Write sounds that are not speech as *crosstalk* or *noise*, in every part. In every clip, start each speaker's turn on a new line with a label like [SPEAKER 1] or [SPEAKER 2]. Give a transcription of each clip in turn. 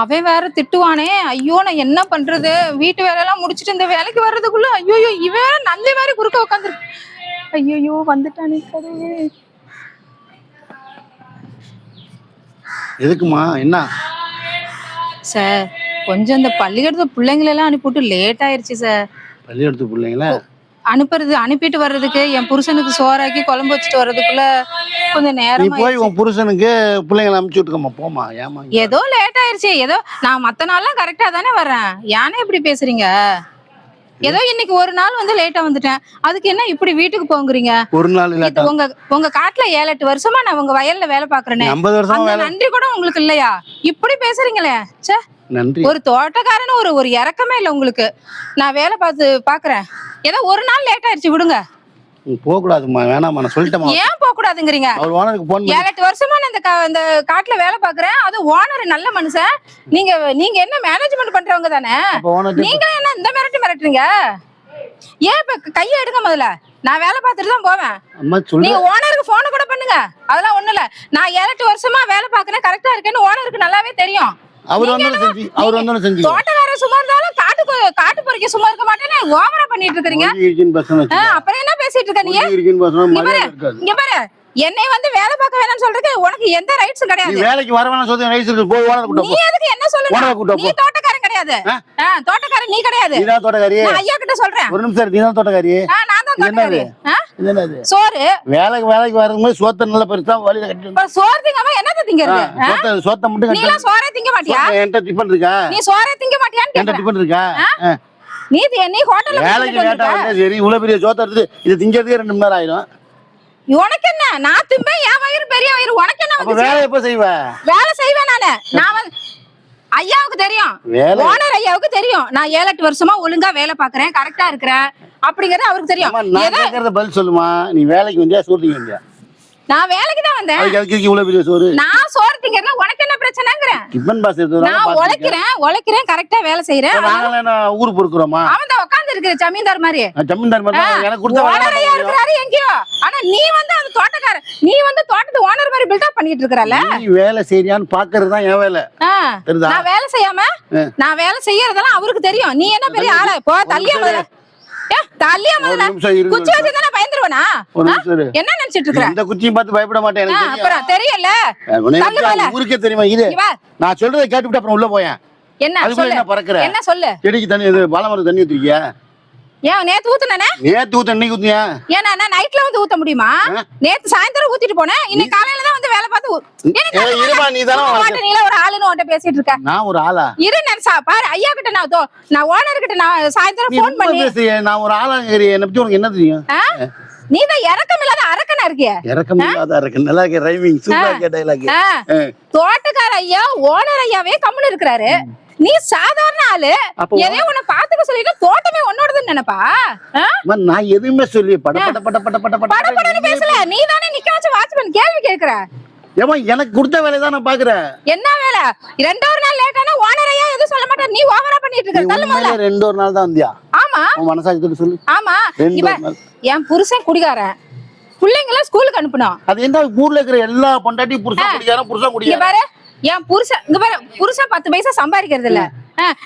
[SPEAKER 1] அவன் வேற திட்டுவானே. ஐயோ நான் என்ன பண்றது? வீட்டு வேலையெல்லாம் முடிச்சிட்டு இந்த வேலைக்கு வர்றதுக்குள்ள ஐயோ இவன் நந்தி மாதிரி குறுக்க உட்காந்து ஐயோ வந்துட்டானே கடவுளே.
[SPEAKER 2] எதுக்குமா? என்ன?
[SPEAKER 1] சார் கொஞ்சம் இந்த பள்ளிக்கூடத்து பிள்ளைங்களெல்லாம் அனுப்பிவிட்டு லேட் ஆயிருச்சு சார்.
[SPEAKER 2] பள்ளிக்கூடத்து பிள்ளைங்களா?
[SPEAKER 1] அனுப்புறது அனுப்பிட்டு வர்றதுக்கு என் புருஷனுக்கு சோறாக்கி குழம்பு வச்சுட்டு வர்றதுக்குள்ள கொஞ்சம்
[SPEAKER 2] நீ
[SPEAKER 1] நேரம்
[SPEAKER 2] போய் உன் புருஷனுக்கு பிள்ளைங்களை அமுச்சு விட்டுக்கம்மா போமா ஏமா
[SPEAKER 1] ஏதோ லேட் ஆயிருச்சு. ஏதோ நான் மத்த நாள்லாம் கரெக்டா தானே வர்றேன். ஏனே இப்படி பேசுறீங்க? ஏதோ இன்னைக்கு ஒரு நாள் வந்து லேட்டா வந்துட்டேன். அதுக்கு என்ன இப்படி வீட்டுக்கு போங்குறீங்க?
[SPEAKER 2] ஒரு நாள்
[SPEAKER 1] இது
[SPEAKER 2] இல்லாட்டா
[SPEAKER 1] உங்க உங்க காட்டுல ஏழு எட்டு வருஷமா நான் உங்க வயல்ல வேலை பாக்குறேனே
[SPEAKER 2] ஐம்பது வருஷமா
[SPEAKER 1] அந்த
[SPEAKER 2] வேலை
[SPEAKER 1] நன்றி கூட உங்களுக்கு இல்லையா? இப்படி பேசுறீங்களே. ச்சே.
[SPEAKER 2] நன்றி.
[SPEAKER 1] ஒரு தோட்டக்காரன்னு ஒரு ஒரு இறக்கமே இல்லை உங்களுக்கு. நான் வேலை பார்த்து பாக்குறேன் ஏதோ ஒரு நாள் லேட் ஆயிருச்சு விடுங்க.
[SPEAKER 2] போக கூடாதுமா வேணாமா நான் சொல்லிட்டேமா
[SPEAKER 1] ஏன் போக கூடாதுங்கிறீங்க
[SPEAKER 2] அவர் ஓனருக்கு போன்
[SPEAKER 1] ஏழு எட்டு வருஷமா நான் இந்த இந்த காட்டுல வேலை பாக்குறேன் அது ஓனர் நல்ல மனுஷன். நீங்க நீங்க என்ன மேனேஜ்மெண்ட் பண்றவங்க தானே? நீங்க என்ன இந்த மிரட்டு மிரட்டுறீங்க? ஏன் இப்ப கையை எடுங்க முதல்ல. நான் வேலை பார்த்துட்டு தான் போவேன். நீங்க ஓனருக்கு போன் கூட பண்ணுங்க. அதெல்லாம் ஒண்ணு இல்ல. நான் ஏழு எட்டு வருஷமா வேலை பாக்குறேன் கரெக்டா இருக்கேன்னு ஓனருக்கு நல்லாவே தெரியும்.
[SPEAKER 2] அவர் வந்தாலும் செஞ்சு அவர் வந்தாலும் செஞ்சு
[SPEAKER 1] தோட்டக்காரன் சும்மா இருந்தாலும் காட்டு பொறிக்க சும்மா இருக்க மாட்டேன்னு ஓவரா பண்ணிட்டு இருக்கீங்க அப்புறம் என்ன பேசிட்டு இருக்க நீ
[SPEAKER 2] இருக்குன்னு பசங்க
[SPEAKER 1] இங்க பாரு என்னை வந்து வேலை பார்க்க வேணாம்னு சொல்றதுக்கு உனக்கு எந்த ரைட்ஸும் கிடையாது.
[SPEAKER 2] வேலைக்கு வர வேணாம் சொல்லி ரைஸ் இருக்கு. போய் ஓனர் கூட்ட
[SPEAKER 1] நீ எதுக்கு என்ன
[SPEAKER 2] கூட்ட
[SPEAKER 1] நீ தோட்டக்காரன் கிடையாது. தோட்டக்காரன் நீ கிடையாது.
[SPEAKER 2] நீ தான் தோட்டக்காரி
[SPEAKER 1] நான் ஐயா கிட்ட சொல்றேன்.
[SPEAKER 2] ஒரு நிமிஷம் நீ தான் தோட்டக்காரி
[SPEAKER 1] நான் தான்? தோட்டக்காரி. சோறு.
[SPEAKER 2] வேலைக்கு வேலைக்கு வரும்போது சோத்த நல்ல பெருசா வழியில கட்டி
[SPEAKER 1] சோறு திங்காம என்னத்த திங்கிறது?
[SPEAKER 2] சோத்த சோத்த மட்டும் கட்டி
[SPEAKER 1] சோறே திங்க மாட்டியா?
[SPEAKER 2] என்கிட்ட டிஃபன் இருக்கா?
[SPEAKER 1] நீ சோறே திங்க மாட்டியான்னு
[SPEAKER 2] என்கிட்ட டிஃபன் இருக்கா.
[SPEAKER 1] நீ நீ ஹோட்டல்ல
[SPEAKER 2] வேலைக்கு
[SPEAKER 1] தின்னுட்டு
[SPEAKER 2] லேட்டா
[SPEAKER 1] வந்திருக்க.
[SPEAKER 2] வந்தா சரி இவ்வளவு பெரிய சோத்த எடுத்து இது திங்கிறதுக்கே ரெண்டு மணி நேரம் ஆயிடும்
[SPEAKER 1] உனக்கு என்ன நான் திம்பேன் என் வயிறு பெரிய வயிறு. உனக்கு என்ன?
[SPEAKER 2] வேலை எப்ப செய்வ?
[SPEAKER 1] வேலை செய்வேன் நானு. நான் வந்து ஐயாவுக்கு தெரியும். ஓனர் ஐயாவுக்கு தெரியும். நான் ஏழு எட்டு வருஷமா ஒழுங்கா வேலை பாக்குறேன் கரெக்டா இருக்கிறேன். அப்படிங்கறது அவருக்கு தெரியும்.
[SPEAKER 2] நான் பதில் சொல்லுமா? நீ வேலைக்கு வந்தியா சோறு வந்தியா?
[SPEAKER 1] நான் வேலைக்கு தான் வந்தேன்.
[SPEAKER 2] அதுக்கு இவ்வளவு பெரிய சோறு?
[SPEAKER 1] நான் சோறு திங்கிறதுல உனக்கு என்ன பிரச்சனைங்கிறேன்
[SPEAKER 2] டிஃபன் பாஸ்
[SPEAKER 1] நான். உழைக்கிறேன் உழைக்கிறேன் கரெக்டா வேலை செய்யறேன்
[SPEAKER 2] என்ன ஊருக்கு பொறுக்குறோமா?
[SPEAKER 1] அவன் தான் உட்கார்ந்து இருக்கிற ஜமீன்தார் மாதிரி.
[SPEAKER 2] நான் ஜமீன்தார் மாதிரி எனக்கு கொடுத்த வேலை
[SPEAKER 1] இருக்கிறாரு எங்கேயோ. ஆனா நீ வந்து அந்த தோட்டக்கார நீ வந்து தோட்டத்து ஓனர் மாதிரி பில்டப் பண்ணிட்டு இருக்கறல
[SPEAKER 2] நீ வேலை செய்யறியான்னு பாக்குறது தான் என் வேலை.
[SPEAKER 1] நான் வேலை செய்யாம. நான் வேலை செய்யறதெல்லாம் அவருக்கு தெரியும். நீ என்ன பெரிய ஆளா? போ தள்ளியா முதல்ல. தள்ளியா முதல்ல? குச்சி வச்சு தானே பயந்துருவனா. என்ன நினைச்சிட்டு இருக்கிற
[SPEAKER 2] இந்த குச்சியும் பார்த்து பயப்பட மாட்டேன் எனக்கு
[SPEAKER 1] அப்புறம் தெரியல.
[SPEAKER 2] ஊருக்கே தெரியுமா? இது நான் சொல்றதை கேட்டுவிட்டு அப்புறம் உள்ள போயேன்.
[SPEAKER 1] என்ன?
[SPEAKER 2] என்ன பறக்குற?
[SPEAKER 1] என்ன சொல்லு?
[SPEAKER 2] செடிக்கு தண்ணி இது பாலமரம் தண்ணி ஊத்திருக்கியா?
[SPEAKER 1] ஏன் நேத்து ஊத்துனே
[SPEAKER 2] நேத்து ஊத்த இன்னைக்கு ஊத்தியா
[SPEAKER 1] ஏன்னா நான் நைட்ல வந்து ஊத்த முடியுமா? நேத்து சாயந்தரம் ஊத்திட்டு போனேன். இன்னைக்கு காலையில தான் வந்து வேலை பார்த்து
[SPEAKER 2] இருமா நீ தானே
[SPEAKER 1] நீல ஒரு ஆளுன்னு உன்கிட்ட பேசிட்டு இருக்க.
[SPEAKER 2] நான் ஒரு ஆளா?
[SPEAKER 1] இரு நான் சா- பாரு ஐயா கிட்ட நான் தோ- நான் ஓனர் கிட்ட நான் சாயந்தரம் ஃபோன்
[SPEAKER 2] ரொம்ப
[SPEAKER 1] பண்ணி
[SPEAKER 2] நான் ஒரு ஆளா என்னை பத்தி உனக்கு என்ன தெரியும்?
[SPEAKER 1] நீ தான் இறக்கம் இல்லாத அரக்கனா இருக்கிய?
[SPEAKER 2] இறக்கம் இல்லாத இருக்கு நல்லா இருக்கு ரைமிங் சூப்பரா டைலாக்
[SPEAKER 1] ஆ, தோட்டக்கார ஐயா ஓனர் ஐயாவே கம்முன்னு இருக்கிறாரு. நீ சாதாரண ஆளு. எதையோ உன்னை பாத்துக்க சொல்லிட்டு தோட்டமே உன்னோடதுன்னு நினைப்பா?
[SPEAKER 2] நான் எதுவுமே சொல்லி பட பட பட பட பட
[SPEAKER 1] பேசல. நீ தானே நிக்க வச்ச வாட்ச்மேன் கேள்வி கேக்குற.
[SPEAKER 2] ஏமா எனக்கு கொடுத்த வேலையை தான் நான் பாக்குறேன்
[SPEAKER 1] என்ன வேலை? ரெண்டாவது நாள் லேட் ஆனா ஓனர் ஐயா எதுவும் சொல்ல மாட்டார். நீ ஓவரா பண்ணிட்டு இருக்க. தள்ளு முதல்ல.
[SPEAKER 2] ரெண்டு ஒரு நாள் தான் வந்தியா?
[SPEAKER 1] ஆமா.
[SPEAKER 2] உன் மனசாட்சி சொல்லு.
[SPEAKER 1] ஆமா.
[SPEAKER 2] ரெண்டு
[SPEAKER 1] என் புருஷன் குடிகாரன். பிள்ளைங்கள ஸ்கூலுக்கு அனுப்பணும்.
[SPEAKER 2] அது என்ன ஊர்ல இருக்கிற எல்லா பொண்டாட்டியும் புருஷன் குடிக்காரன் புருஷன் குடிக்காரன்
[SPEAKER 1] என் புருஷன் இங்க பாரு புருஷன் பத்து பைசா சம்பாதிக்கிறது இல்ல.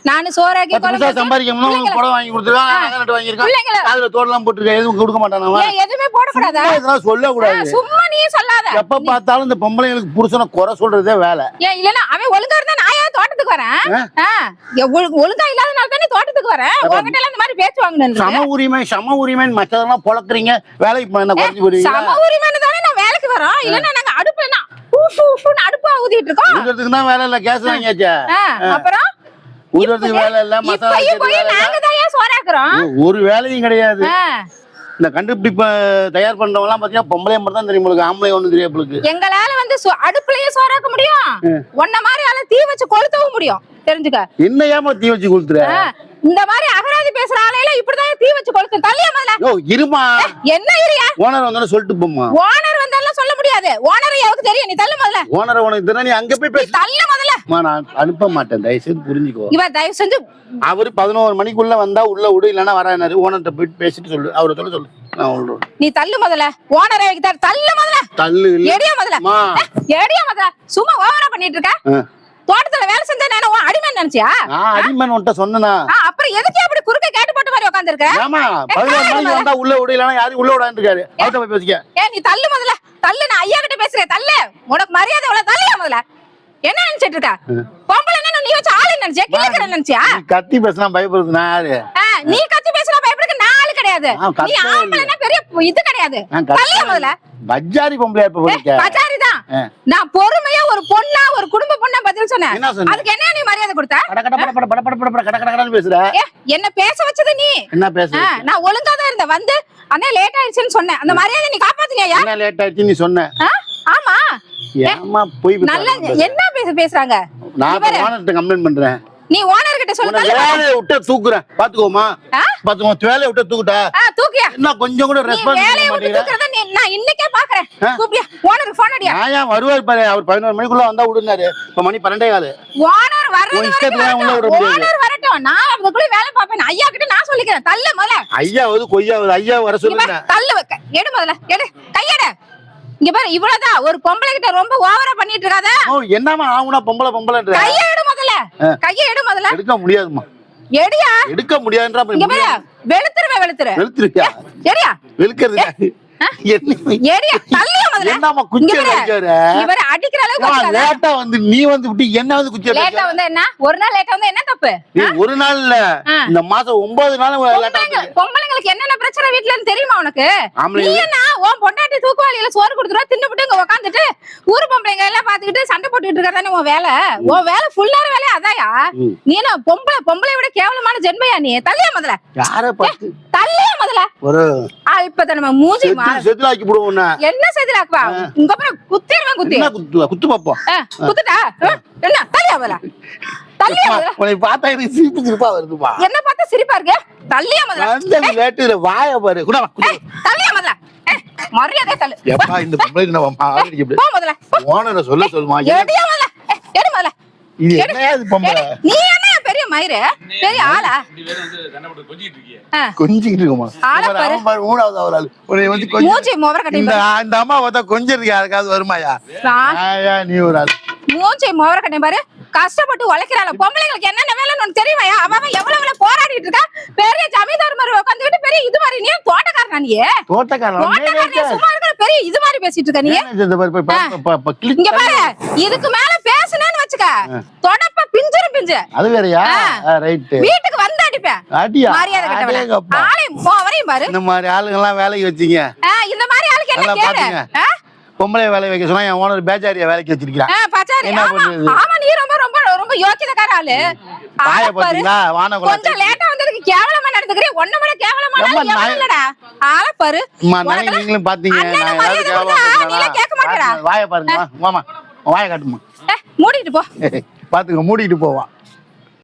[SPEAKER 1] நானு சோறாக்கி
[SPEAKER 2] சம்பாதிக்கணும் புடவை வாங்கி கொடுத்துருக்கான் வாங்கியிருக்கான் காதுல தோடெல்லாம் போட்டுருக்கேன் எதுவும் கொடுக்க மாட்டான்
[SPEAKER 1] எதுவுமே போடக்கூடாதா?
[SPEAKER 2] இதெல்லாம் சொல்லக்கூடாது.
[SPEAKER 1] சும்மா நீ சொல்லாத.
[SPEAKER 2] எப்ப பார்த்தாலும் இந்த பொம்பளைங்களுக்கு புருஷனை குறை சொல்றதே வேலை.
[SPEAKER 1] ஏன் இல்லனா அவன் ஒழுங்கா இருந்தா நான் ஏன் தோட்டத்துக்கு வரேன்? ஒழுங்கா இல்லாதனால தானே தோட்டத்துக்கு வரேன்? உங்ககிட்ட எல்லாம் இந்த மாதிரி பேச்சு வாங்கணும்
[SPEAKER 2] சம உரிமை சம உரிமைன்னு மற்றதெல்லாம் பொழக்குறீங்க. வேலைக்கு என்ன குறைஞ்சு போடுவீங்களா?
[SPEAKER 1] சம உரிமைன்னு தானே நான் வேலைக்கு வரோம். இல்லன்னா நாங்க அடுப்புல நான் அடுப்பா ஊதிட்டு இருக்கோம்.
[SPEAKER 2] தான் வேலை இல்ல கேஸ் வாங்கியாச்சே?
[SPEAKER 1] ஆ, அப்புறம்?
[SPEAKER 2] ஊதுறதுக்கு வேலை இல்ல மசாலா
[SPEAKER 1] போய். நாங்க தான் ஏன் சோறாக்குறோம்?
[SPEAKER 2] ஒரு வேலையும் கிடையாது. இந்த கண்டுபிடிப்ப தயார் பண்றவங்க எல்லாம் பாத்தீங்கன்னா பொம்பளை மட்டும் தான் தெரியும் உங்களுக்கு ஆம்பளை ஒண்ணு தெரியும் உங்களுக்கு.
[SPEAKER 1] எங்களால வந்து அடுப்புலயே சோறாக்க முடியும். உன்ன மாதிரி ஆள தீ வச்சு கொளுத்தவும் முடியும். தெரிஞ்சுக்க.
[SPEAKER 2] என்ன ஏமா தீ வச்சு கொடுத்துற
[SPEAKER 1] ஆ, இந்த மாதிரி அகராதி பேசுற ஆளையில இப்படிதான் தீ வச்சு கொளுத்து தள்ளிய முதல்ல?
[SPEAKER 2] யோ இருமா.
[SPEAKER 1] என்ன இரியா?
[SPEAKER 2] ஓனர் வந்தாலும் சொல்லிட்டு போமா
[SPEAKER 1] ஓனர் முடியாது. ஓனர் ஐயாவுக்கு தெரியும்? நீ தள்ளு முதல்ல.
[SPEAKER 2] ஓனரை உனக்கு தெரியும் நீ அங்க போய் பேசு.
[SPEAKER 1] தள்ளு முதல்ல.
[SPEAKER 2] நான் அனுப்ப மாட்டேன். தயவுசெய்து புரிஞ்சுக்கோ.
[SPEAKER 1] இவ தயவு செஞ்சு
[SPEAKER 2] அவரு பதினோரு மணிக்குள்ள வந்தா உள்ள விடு இல்லைன்னா வரானாரு ஓனர்கிட்ட போயிட்டு பேசிட்டு சொல்லு. அவரை சொல்ல சொல்லு.
[SPEAKER 1] நீ தள்ளு முதல்ல. ஓனர் ஐயாவுக்கு தர- தள்ளு முதல்ல.
[SPEAKER 2] தள்ளு இல்ல.
[SPEAKER 1] எடியா முதல்ல. எடியா முதல்ல. சும்மா ஓவரா பண்ணிட்டு இருக்க. தோட்டத்துல வேலை செஞ்சா நான் அடிமை நினைச்சியா?
[SPEAKER 2] நான் அடிமன் உன்ட்ட சொன்னனா?
[SPEAKER 1] ஆ, அப்புறம் எதுக்கு அப்படி குறுக்க கேட்டு போட்ட மாதிரி உட்காந்துருக்க
[SPEAKER 2] ஏமா பதினோரு மணிக்கு வந்தா உள்ள விடு இல்லைன்னா யாரும் உள்ள விடான்னு இருக்காரு. அவர்கிட்ட போய் பேசிக்க.
[SPEAKER 1] ஏ நீ தள்ளு முதல்ல. தள்ளு நான் ஐயா கிட்ட பேசுறேன். தள்ளு. உனக்கு மரியாதை எவ்வளவு? தள்ளியா முதல்ல. என்ன நினைச்சிட்டு இருக்க? பொம்பளை என்ன நீ வச்சு ஆளு நினைச்சியா? கிழக்கிற நினைச்சியா?
[SPEAKER 2] கத்தி பேசினா பயப்படுறது நான் யாரு?
[SPEAKER 1] நீ கத்தி பேசுற பயப்படுக்கு நான் ஆளு கிடையாது. நீ ஆம்பளைன்னா பெரிய இது கிடையாது. தள்ளியா முதல்ல.
[SPEAKER 2] பொம்பளையா இப்ப
[SPEAKER 1] நான் பொறுமையா ஒரு பொண்ணா ஒரு குடும்ப பொண்ணா பதில் சொன்னேன். அதுக்கு என்ன நீ மரியாதை கொடுத்த?
[SPEAKER 2] பேசுற?
[SPEAKER 1] என்ன பேச வச்சது நீ?
[SPEAKER 2] என்ன பேச
[SPEAKER 1] நான் ஒழுங்கா தான் இருந்தேன். வந்து அண்ணே லேட் ஆயிடுச்சுன்னு சொன்னேன். அந்த மரியாதை நீ காப்பாத்தினியா
[SPEAKER 2] என்ன லேட் ஆயிடுச்சு நீ சொன்ன?
[SPEAKER 1] ஆமா.
[SPEAKER 2] ஏமா போய்
[SPEAKER 1] நல்ல என்ன பேச பேசுறாங்க?
[SPEAKER 2] நான் கம்ப்ளைண்ட் பண்றேன்.
[SPEAKER 1] நீ ஓனர் கிட்ட சொல்லு
[SPEAKER 2] வேலையை விட்டு தூக்குறேன். பாத்துக்கோமா? பாத்துக்கோ வேலையை விட்டு தூக்குட்டா?
[SPEAKER 1] ஆ, தூக்கியா.
[SPEAKER 2] என்ன கொஞ்சம் கூட ரெஸ்பான்ஸ்
[SPEAKER 1] வேலையை விட்டு தூக்குறத நான் இன்னைக்கே பாக்குறேன்.
[SPEAKER 2] ஆ?
[SPEAKER 1] கூப்பியா ஓனருக்கு போன் அடியா?
[SPEAKER 2] நான் ஏன் வருவார் பாரு அவர் பதினோரு மணிக்குள்ள வந்தா விடுனாரு. இப்ப மணி பன்னெண்டே காலு.
[SPEAKER 1] ஓனர் வர்றது வரைக்கும்
[SPEAKER 2] உள்ள விட
[SPEAKER 1] வரட்டும்.
[SPEAKER 2] முடியாது.
[SPEAKER 1] ஓனர் வரட்டும். நான் அதுக்குள்ள வேலை பார்ப்பேன். ஐயா கிட்ட நான் சொல்லிக்கிறேன். தள்ளு முதல்ல.
[SPEAKER 2] ஐயாவது கொய்யாவது ஐயா வர சொல்லுங்க
[SPEAKER 1] தள்ளு வைக்க. எடு முதல்ல. எடு. கையெடு. இங்க பாரு இவ்வளவுதான். ஒரு பொம்பளை கிட்ட ரொம்ப ஓவரா பண்ணிட்டு இருக்காத.
[SPEAKER 2] என்னமா ஆகுனா பொம்பளை பொம்பளைன்ற?
[SPEAKER 1] கைய எடு முதல்ல. கைய எடு முதல்ல.
[SPEAKER 2] எடுக்க முடியாதுமா
[SPEAKER 1] எடியா?
[SPEAKER 2] எடுக்க முடியாதுன்ற
[SPEAKER 1] இங்க பாரு. வெளுத்துருவே வெளுத்துரு.
[SPEAKER 2] வெளுத்துருக்கியா வெளுக்கிறது
[SPEAKER 1] எடியா தள்ளியா முதல்ல
[SPEAKER 2] குச்சி
[SPEAKER 1] இவர அடிக்கிற அளவுக்கு.
[SPEAKER 2] லேட்டா வந்து நீ வந்து விட்டு என்ன வந்து குச்சி
[SPEAKER 1] லேட்டா
[SPEAKER 2] அடிக்க
[SPEAKER 1] வந்து என்ன? ஒரு நாள் லேட்டா வந்து என்ன தப்பு?
[SPEAKER 2] ஒரு நாள் இல்ல. இந்த மாசம் ஒன்பது நாள்
[SPEAKER 1] பொம்பளைங்களுக்கு என்னென்ன பிரச்சனை வீட்டுல தெரியுமா உனக்கு? நீ என்ன உன் பொண்டாட்டி தூக்குவாளியில சோறு கொடுத்துருவா தின்னுபிட்டு இங்க உட்காந்துட்டு ஊரு பொம்பளைங்க எல்லாம் பாத்துக்கிட்டு சண்டை போட்டுக்கிட்டு இருக்கறதானே உன் வேலை? உன் வேலை ஃபுல்லான வேலை அதாயா. நீ என்ன பொம்பளை பொம்பளை விட கேவலமான ஜென்மையா நீ? தள்ளியா முதல்ல?
[SPEAKER 2] யார
[SPEAKER 1] தள்ளியா முதல்ல?
[SPEAKER 2] ஒரு
[SPEAKER 1] இப்ப நம்ம மூஞ்சி
[SPEAKER 2] ஆக்கி போடுவோம்.
[SPEAKER 1] என்ன செய்திலாக்குவா இங்க அப்புறம் குத்திடுவேன் குத்தி.
[SPEAKER 2] என்ன குத்து குத்து பாப்போம்.
[SPEAKER 1] குத்துட்டா? என்ன? தள்ளியா முதல்ல தள்ளியா முதல்ல
[SPEAKER 2] உன்னை பார்த்தா எனக்கு சிரிப்பு சிரிப்பா வருதுப்பா.
[SPEAKER 1] என்ன பார்த்தா சிரிப்பா இருக்கு? தள்ளியா முதல்ல?
[SPEAKER 2] அந்த லேட்டு வாய பாரு. கூட வா, குடு.
[SPEAKER 1] ஏய், தள்ளியா முதல்ல? மரியாதை தள்ளு.
[SPEAKER 2] எப்பா இந்த பொம்பளை மாறி இப்படி
[SPEAKER 1] போ முதல்ல.
[SPEAKER 2] ஓனரை சொல்ல சொல்லுமா
[SPEAKER 1] எடியா முதல்ல? எடு முதல்ல.
[SPEAKER 2] இது என்ன இது பொம்பளை.
[SPEAKER 1] நீ மயிறு? பெரிய ஆளா?
[SPEAKER 2] கொஞ்சிக்கிட்டு இருக்குமா
[SPEAKER 1] பாரு.
[SPEAKER 2] மூணாவது ஒரு ஆள். உன்னை வந்து
[SPEAKER 1] மூஞ்சி முவர கட்டி
[SPEAKER 2] இந்த
[SPEAKER 1] பாரு.
[SPEAKER 2] இந்த அம்மா பார்த்தா கொஞ்சிருக்கு யாருக்காவது வருமாயா? நீ ஒரு ஆள்?
[SPEAKER 1] மூஞ்சி முவர கட்டி பாரு. கஷ்டப்பட்டு உழைக்கிறாள். பொம்பளைங்களுக்கு என்னென்ன வேலைன்னு உனக்கு தெரியுமாயா? அவ அவன் எவ்வளவு எவ்வளவு போராடிட்டு இருக்கா? பெரிய ஜமீன்தார் மாதிரி உட்காந்துக்கிட்டு பெரிய இது மாதிரி நீ தோட்டக்காரனா நீ
[SPEAKER 2] தோட்டக்காரன்?
[SPEAKER 1] சும்மா இருக்கிற பெரிய இது மாதிரி பேசிட்டு இருக்க நீ. இங்க பாரு. இதுக்கு மேல பேசுனேன்னு வச்சுக்க. தொடப்ப பிஞ்சிரும் பிஞ்சு.
[SPEAKER 2] அது வேறயா?
[SPEAKER 1] ஆ.
[SPEAKER 2] ரைட்டு
[SPEAKER 1] வீட்டுக்கு வந்து அடிப்பேன்
[SPEAKER 2] அடியா?
[SPEAKER 1] மரியாதை
[SPEAKER 2] அடேங்கப்பா.
[SPEAKER 1] ஆளையும் போவரையும் பாரு.
[SPEAKER 2] இந்த மாதிரி ஆளுங்க எல்லாம் வேலைக்கு வச்சீங்க.
[SPEAKER 1] இந்த மாதிரி ஆளுக்கு என்ன கேளு?
[SPEAKER 2] பொம்பளை வேலை வைக்க சொன்னா என் ஓனர் பேச்சாரியா வேலைக்கு
[SPEAKER 1] பச்சாரி.
[SPEAKER 2] என்ன
[SPEAKER 1] ஆமா.
[SPEAKER 2] பண்றது?
[SPEAKER 1] ஆமா நீ ரொம்ப யோக்கியதக்கார ஆளு.
[SPEAKER 2] பாய பாத்தீங்களா வானகுலம்
[SPEAKER 1] கொஞ்சம் லேட்டா வந்ததுக்கு கேவலமா நடந்துக்கிறேன் ஒன்ன விட
[SPEAKER 2] நாய்-
[SPEAKER 1] இல்லடா. ஆளை பாரு.
[SPEAKER 2] நீங்களும் பாத்தீங்க. கேவலமா
[SPEAKER 1] கேட்க மாட்டேடா.
[SPEAKER 2] வாயை பாருங்க வாமா வாயை காட்டுமா
[SPEAKER 1] மூடிட்டு போ. *laughs*
[SPEAKER 2] பாத்துக்க மூடிட்டு போவான்